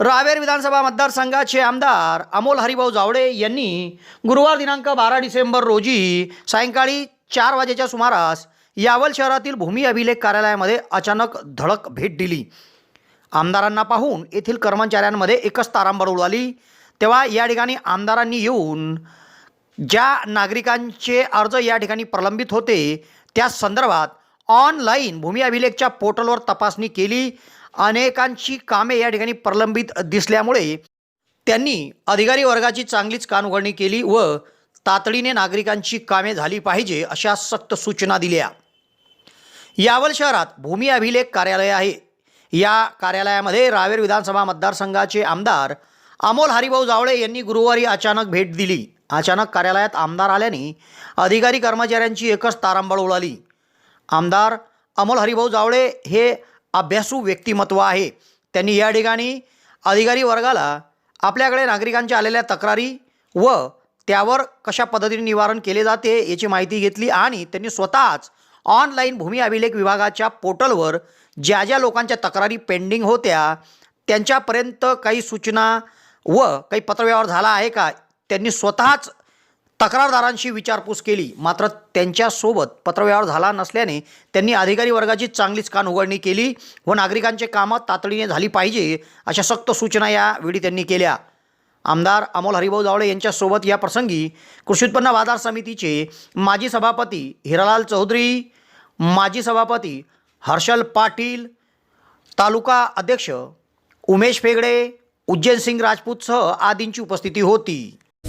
रावेर विधानसभा मतदारसंघाचे आमदार अमोल हरिभाऊ जावडे यांनी गुरुवार दिनांक बारा डिसेंबर रोजी सायंकाळी चार वाजेच्या सुमारास यावल शहरातील भूमी अभिलेख कार्यालयामध्ये अचानक धडक भेट दिली. आमदारांना पाहून येथील कर्मचाऱ्यांमध्ये एकच तारांबळ उडाली. तेव्हा या ठिकाणी आमदारांनी येऊन ज्या नागरिकांचे अर्ज या ठिकाणी प्रलंबित होते त्या संदर्भात ऑनलाईन भूमी अभिलेखच्या पोर्टलवर तपासणी केली अनेकांची कामे या ठिकाणी प्रलंबित दिसल्यामुळे त्यांनी अधिकारी वर्गाची चांगलीच कानउघडणी केली व तातडीने नागरिकांची कामे झाली पाहिजे अशा सक्त सूचना दिल्या. यावल शहरात भूमी अभिलेख कार्यालय आहे. या कार्यालयामध्ये रावेर विधानसभा मतदारसंघाचे आमदार अमोल हरिभाऊ जावळे यांनी गुरुवारी अचानक भेट दिली. अचानक कार्यालयात आमदार आल्याने अधिकारी कर्मचाऱ्यांची एकच तारांबळ उडाली आमदार अमोल हरिभाऊ जावळे हे अभ्यासू व्यक्तिमत्व आहे. त्यांनी या ठिकाणी अधिकारी वर्गाला आपल्याकडे नागरिकांच्या आलेल्या तक्रारी व त्यावर कशा पद्धतीने निवारण केले जाते याची माहिती घेतली आणि त्यांनी स्वतःच ऑनलाईन भूमी अभिलेख विभागाच्या पोर्टलवर ज्या ज्या लोकांच्या तक्रारी पेंडिंग होत्या त्यांच्यापर्यंत काही सूचना व काही पत्रव्यवहार झाला आहे का त्यांनी स्वतःच तक्रारदारांशी विचारपूस केली. मात्र त्यांच्यासोबत पत्रव्यवहार झाला नसल्याने त्यांनी अधिकारी वर्गाची चांगलीच कान उघडणी केली व नागरिकांचे कामं तातडीने झाली पाहिजे अशा सक्त सूचना यावेळी त्यांनी केल्या. आमदार अमोल हरिभाऊ जावळे यांच्यासोबत या प्रसंगी कृषी उत्पन्न बाजार समितीचे माजी सभापती हिरालाल चौधरी माजी सभापती हर्षल पाटील तालुका अध्यक्ष उमेश फेगडे उज्जैन सिंग राजपूतसह आदींची उपस्थिती होती.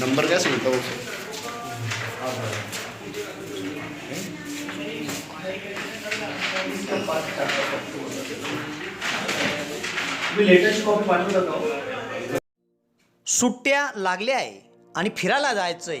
नंबर काय सांगता हो? सुट्ट्या लागल्या आहे आणि फिरायला जायचंय.